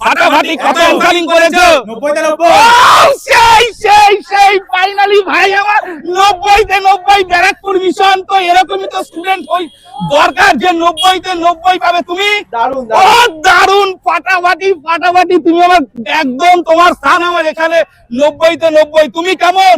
ফাটাফাটি কত করেছ? সেই সেই সেই ফাইনালি ভাই আমার নব্বইতে নব্বই ব্যারাকপুর মিশন তো এরকমই তো স্টুডেন্ট ওই দরকার যে নব্বইতে নব্বই পাবে তুমি? দারুণ ফাটাফাটি ফাটাফাটি তুমি আমার একদম তোমার স্থান আমার এখানে। নব্বইতে নব্বই তুমি কেমন?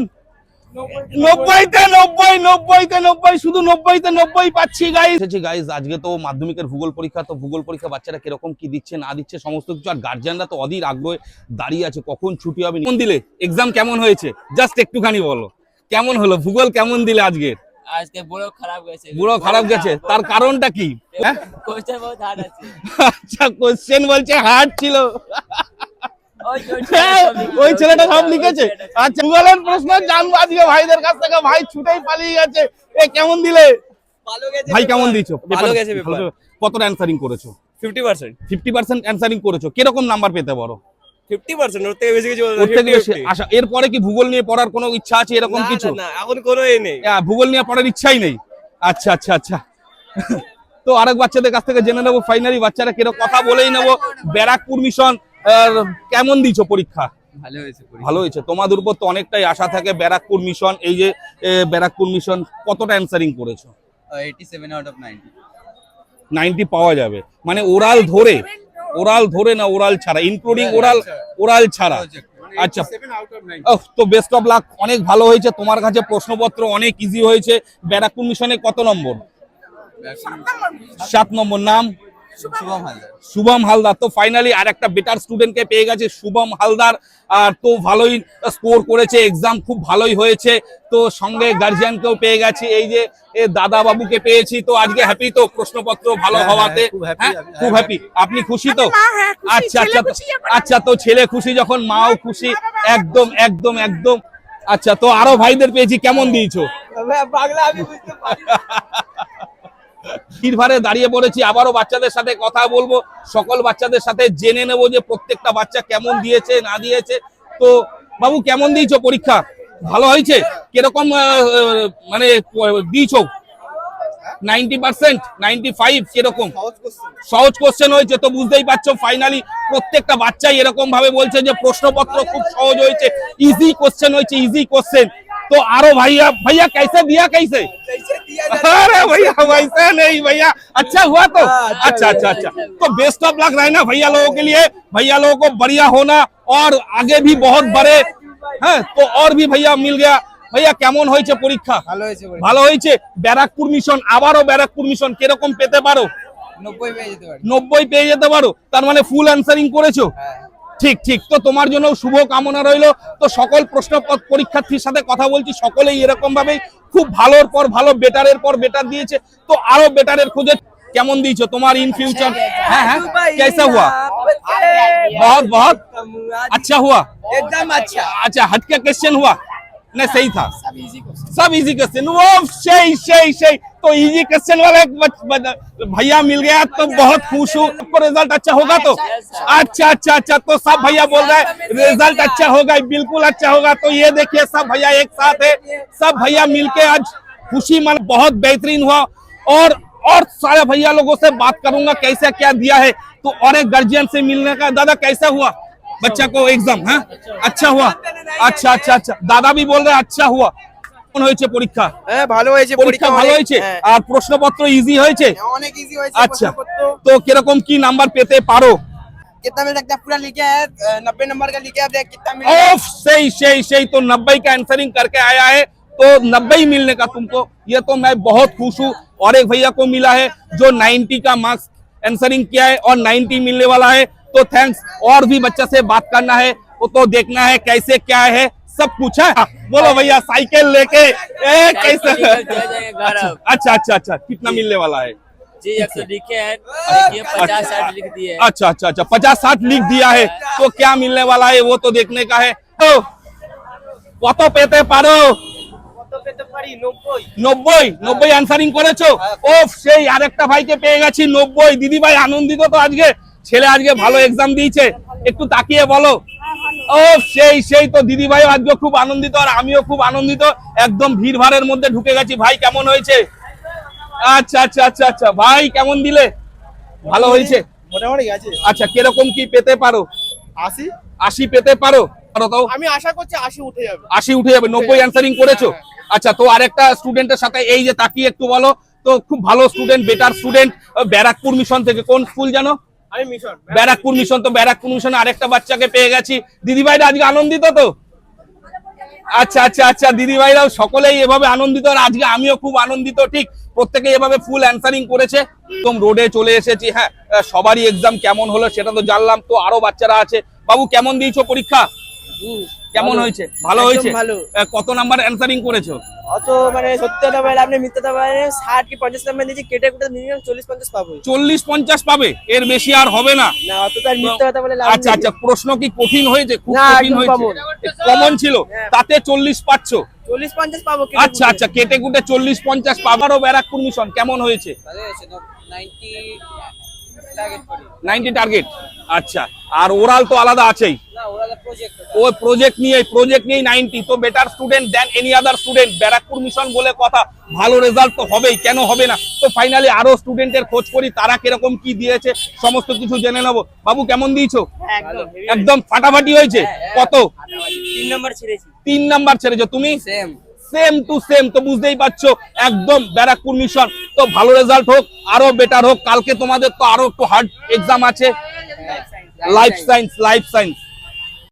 নব্বইতে নব্বই নব্বইতে নব্বই শুধু নব্বইতে নব্বই পাচ্ছি গাইজ এসেছি গাইজ আজকে তো মাধ্যমিকের ভূগোল পরীক্ষা তো ভূগোল পরীক্ষা বাচ্চারা কীরকম কি দিচ্ছে না দিচ্ছে সমস্ত কিছু। আর গার্জিয়ানরা তো অধীর আগ্রহে দাঁড়িয়ে আছে কখন ছুটি হবে কোন দিলে? এক্সাম কেমন হয়েছে? জাস্ট একটুখানি বলো। কেমন হলো? ভূগোল কেমন দিলে আজকে আজকে বুড়ো খারাপ গেছে। পুরো খারাপ গেছে। তার কারণটা কি? হ্যাঁ? আচ্ছা কোশ্চেন বলছে হার্ড ছিল। ওই হ্যাঁ, ওই ছেলেটা সব লিখেছে। আচ্ছা ভূগোলের প্রশ্ন জানব আজকে ভাইদের কাছ থেকে। ভাই ছুটেই পালিয়ে গেছে। এ কেমন দিলে? ভাই কেমন দিয়েছ? ভালো গেছে। অ্যান্সারিং করেছ? Fifty percent fifty percent answering করেছ। কীরকম নাম্বার পেতে পারো? ফিফটি পার্সেন্ট ওর থেকে বেশি কিছু ওর থেকে বেশি আশা এরপরে কি ভূগোল নিয়ে পড়ার কোনো ইচ্ছা আছে এরকম কিছু? না এখন কোনো এ নেই ভূগোল নিয়ে পড়ার ইচ্ছাই নেই। আচ্ছা আচ্ছা আচ্ছা। তো আরেক বাচ্চাদের কাছ থেকে জেনে নেব ফাইনালি বাচ্চারা কীরকম কথা বলেই নেব। ব্যারাকপুর মিশন কেমন দিছো পরীক্ষা? ভালো হয়েছে ভালো হয়েছে। তোমাদের উপর তো অনেকটাই আশা থাকে। ব্যারাকপুর মিশন এই যে ব্যারাকপুর মিশন কতটা অ্যান্সারিং করেছ? Eighty seven out of ninety ninety পাওয়া যাবে। মানে ওরাল ধরে ওরাল ধরে না ওরাল ছাড়া। ইনক্লুডিং ওরাল ওরাল ছাড়া। আচ্ছা। ওহ, তো বেস্ট অফ লাক অনেক ভালো হয়েছে। তোমার কাছে প্রশ্নপত্র অনেক ইজি হয়েছে। ব্যারাকপুর মিশনে কত নম্বর। সাত নম্বর নাম? শুভম হালদার। তো ফাইনালি আর একটা বেটার স্টুডেন্টকে পেয়ে গেছে শুভম হালদার। আর তো ভালোই স্কোর করেছে এক্সাম খুব ভালোই হয়েছে। তো সঙ্গে গার্জিয়ানকেও পেয়ে গেছি। এই যে দাদা বাবুকে পেয়েছি। তো আজকে হ্যাপি তো? প্রশ্নপত্র ভালো হ্যাঁ, হওয়াতে। খুব হ্যাঁ, খুব হ্যাঁ, হ্যাপি আপনি খুশি তো? হ্যাঁ আচ্ছা আচ্ছা আচ্ছা তো ছেলে খুশি যখন মাও খুশি। একদম একদম একদম। আচ্ছা তো আরও ভাইদের পেয়েছি। কেমন দিয়েছ? বাংলা আমি বুঝতে পারি। তীরভারে দাঁড়িয়ে পড়েছি আবারও বাচ্চাদের সাথে কথা বলব। সকল বাচ্চাদের সাথে জেনে নেব যে প্রত্যেকটা বাচ্চা কেমন দিয়েছে না দিয়েছে। তো বাবু কেমন দিয়েছ পরীক্ষা? ভালো হয়েছে? কীরকম মানে দিয়েছ? নাইনটি পার্সেন্ট ফাইভ সহজ হয়েছে তো বুঝতেই পারছ। ফাইনালি প্রত্যেকটা বাচ্চাই এরকম ভাবে যে প্রশ্নপত্র খুব সহজ হয়েছে ইজি কোশ্চেন হয়েছে ইজি কোশ্চেন তো আরও ভাইয়া ভাইয়া वैसा नहीं भैया अच्छा हुआ तो अच्छा अच्छा अच्छा तो बेस्ट ऑफ लक रहना भैया लोगों के लिए भैया लोगों को बढ़िया होना और आगे भी बहुत बड़े हैं तो और भी भैया मिल गया भैया কেমন হয়েছে পরীক্ষা ভালো হয়েছে ভালো হয়েছে ব্যারাকপুর মিশন আবারও ব্যারাকপুর মিশন কিরকম পেতে পারো নব্বই পেয়ে যেতে পারি নব্বই পেয়ে যেতে পারো তার মানে ফুল অ্যান্সারিং করেছো ঠিক ঠিক তো তোমার জন্য শুভ কামনা রইলো তো সকল প্রশ্ন পত- পরীক্ষার্থীর সাথে কথা বলছি সকলেই এরকম ভাবেই খুব ভালোর পর ভালো বেটারের পর বেটার দিয়েছে তো আরো বেটারের খুঁজে কেমন দিয়েছো তোমার ইন ফিউচার হ্যাঁ হ্যাঁ कैसा हुआ बहुत बहुत अच्छा हुआ एकदम अच्छा अच्छा हट का क्वेश्चन हुआ नहीं सही था सब इजी क्वेश्चन वो सही सही सही तो इजी क्वेश्चन वाला एक भैया मिल गया तो बहुत खुश हूँ। आपको रिज़ल्ट अच्छा होगा तो अच्छा अच्छा। अच्छा तो सब भैया बोल रहे हैं रिज़ल्ट अच्छा होगा बिल्कुल अच्छा होगा। तो ये देखिए सब भैया एक साथ है। सब भैया मिलके आज खुशी मन बहुत बेहतरीन हुआ। और और सारे भैया लोगों से बात करूँगा कैसे क्या दिया है। तो और एक गार्जियन से मिलने का दादा कैसा हुआ? बच्चा को एग्ज़ाम हाँ? अच्छा हुआ। अच्छा अच्छा अच्छा। दादा भी बोल रहे हैं अच्छा हुआ। কেমন হয়েছে পরীক্ষা হ্যাঁ ভালো হয়েছে পরীক্ষা ভালো হয়েছে হ্যাঁ, আর প্রশ্নপত্র ইজি হয়েছে অনেক ইজি হয়েছে আচ্ছা প্রশ্নপত্র। তো কিরকম কি নাম্বার পেতে পারো कितना मिल सकता है पूरा लिखे है नब्बे नंबर का लिखे है देख कितना मिल ओफ सही सही सही तो नब्बे का आंसरिंग करके आया है तो नब्बे ही मिलने का तुमको ये तो मैं बहुत खुश हूँ और एक भैया को मिला है जो 90 का मार्क्स आंसरिंग किया है और 90 मिलने वाला है तो थैंक्स और भी बच्चा से बात करना है वो तो देखना है कैसे क्या है सब कुछ है बोलो भैया साइकिल लेके ए कैसे अच्छा अच्छा अच्छा अच्छा कितना मिलने वाला है जी एक सौ लिखे हैं देखिए पचास साठ लिख दिए हैं। अच्छा अच्छा अच्छा पचास साठ लिख दिया है तो क्या मिलने वाला है वो तो देखने का है तो কত পেতে পারো নব্বই নব্বই আনসারিং করেছো ও সেই আরেকটা ভাইকে পেয়ে গেছি নব্বই দিদি ভাই আনন্দিত তো আজকে ছেলে আজকে ভালো এক্সাম দিয়েছে একটু তাকিয়ে বলো ও সেই সেই তো দিদি ভাই আজকে খুব আনন্দিত আর আমিও খুব আনন্দিত। একদম ভিড় ভাড়ের মধ্যে ঢুকে গেছি। ভাই কেমন হয়েছে? আচ্ছা আচ্ছা আচ্ছা আচ্ছা। ভাই কেমন দিলে? ভালো হয়েছে? মোটামুটি গেছে আচ্ছা কীরকম কি পেতে পারো? আসি আশি পেতে পারো? আমি আশা করছি আশি উঠে যাবে। আশি উঠে যাবে। নব্বই অ্যান্সারিং করেছ? আচ্ছা তো আরেকটা স্টুডেন্টের সাথে এই যে তাকিয়ে একটু বলো। তো খুব ভালো student better student Barrackpore mission থেকে কোন স্কুল জানো? ব্যারাকপুর মিশন তো ব্যারাকপুর মিশনে আরেকটা বাচ্চাকে পেয়ে গেছি। দিদিভাইরা আজকে আনন্দিত তো? আচ্ছা আচ্ছা আচ্ছা দিদিভাইরাও সকলেই এভাবে আনন্দিত আর আজকে আমিও খুব আনন্দিত ঠিক? প্রত্যেকে এভাবে ফুল অ্যান্সারিং করেছে। একদম রোডে চলে এসেছি হ্যাঁ সবারই এক্সাম কেমন হলো সেটা তো জানলাম তো আরও বাচ্চারা আছে। বাবু কেমন দিয়েছ পরীক্ষা? কেমন হয়েছে? ভালো হয়েছে? ভালো। কত নাম্বার অ্যান্সারিং করেছ? অত মানে সত্যি কথা বলে আপনি মিথ্যে কথা বলে ষাট কি পঞ্চাশ নাম্বার দিয়েছি কেটে কুটে মিনিমাম চল্লিশ পঞ্চাশ পাবো চল্লিশ পঞ্চাশ পাবে এর বেশি আর হবে না। না অত মিথ্যে কথা বলে আচ্ছা আচ্ছা প্রশ্ন কি কঠিন হয়েছে? খুব কঠিন হয়েছে। কমন ছিল তাতে চল্লিশ পাচ্ছ। চল্লিশ পঞ্চাশ পাবো আচ্ছা আচ্ছা কেটে কুটে চল্লিশ পঞ্চাশ পাবারও ব্যারাকপুর মিশন কেমন হয়েছে? নাইনটি টার্গেট আচ্ছা আর ওরাল তো আলাদা আছেই। ও প্রজেক্ট নিয়ে প্রজেক্ট নিয়ে নাইনটি তো better student then any other student Barrackpore mission বলে কথা। ভালো রেজাল্ট তো হবেই কেন হবে না? তো ফাইনালি আরও স্টুডেন্টের খোঁজ করি তারা কীরকম কি দিয়েছে সমস্ত কিছু জেনে নেব। বাবু কেমন দিয়েছ? একদম। একদম ফাটাফাটি হয়েছে? কত? তিন নম্বর ছেড়েছি। তিন নাম্বার ছেড়েছো। তুমি? সেম সেম টু সেম তো বুঝতেই পারছ। একদম ব্যারাকপুর মিশন তো ভালো রেজাল্ট হোক আরও বেটার হোক। কালকে তোমাদের তো আরও একটু হার্ড এক্সাম আছে। Life science life science